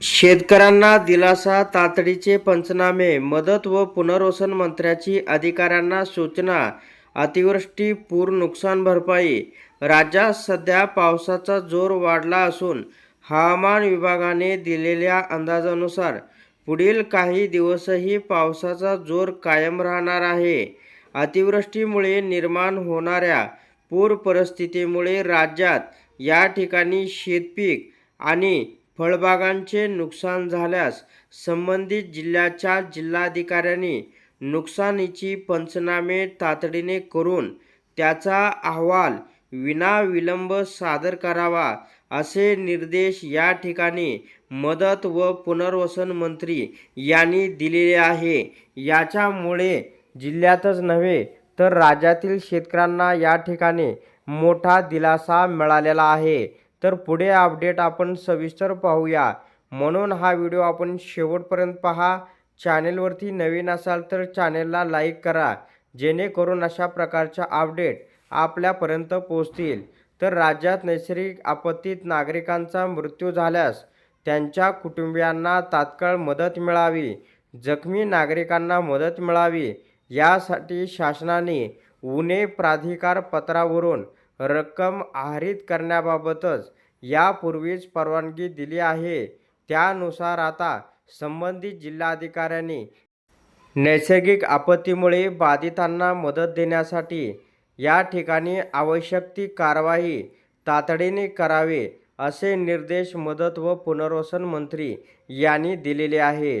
शेतकऱ्यांना दिलासा तातडीचे पंचनामे मदत व पुनर्वसन मंत्र्याची अधिकाऱ्यांना सूचना अतिवृष्टी पूर नुकसान भरपाई. राज्यात सध्या पावसाचा जोर वाढला असून हवामान विभागाने दिलेल्या अंदाजानुसार पुढील काही दिवसही पावसाचा जोर कायम राहणार आहे. अतिवृष्टीमुळे निर्माण होणाऱ्या पूर परिस्थितीमुळे राज्यात या ठिकाणी शेतपीक आणि फळबागांचे नुकसान झाल्यास संबंधित जिल्ह्याच्या जिल्हाधिकाऱ्यांनी नुकसानीची पंचनामे तातडीने करून त्याचा अहवाल विनाविलंब सादर करावा असे निर्देश या ठिकाणी मदत व पुनर्वसन मंत्री यांनी दिलेले आहे. याच्यामुळे जिल्ह्यातच नव्हे तर राज्यातील शेतकऱ्यांना या ठिकाणी मोठा दिलासा मिळालेला आहे. तर पुढे अपडेट आपण सविस्तर पाहूया. म्हणून हा व्हिडिओ आपण शेवटपर्यंत पहा. चॅनेलवरती नवीन असाल तर चॅनेलला लाईक करा. जेणेकरून अशा प्रकारच्या अपडेट आपल्यापर्यंत पोहोचतील. तर राज्यात नैसर्गिक आपत्तीत नागरिकांचा मृत्यू झाल्यास त्यांच्या कुटुंबियांना तात्काळ मदत मिळावी. जखमी नागरिकांना मदत मिळावी. यासाठी शासनाने उणे प्राधिकार पत्रावरून रक्कम आहरित करण्याबाबतच यापूर्वीच परवानगी दिली आहे. त्यानुसार आता संबंधित जिल्हाधिकाऱ्यांनी नैसर्गिक आपत्तीमुळे बाधितांना मदत देण्यासाठी या ठिकाणी आवश्यक ती कारवाई तातडीने करावे असे निर्देश मदत व पुनर्वसन मंत्री यांनी दिलेले आहे.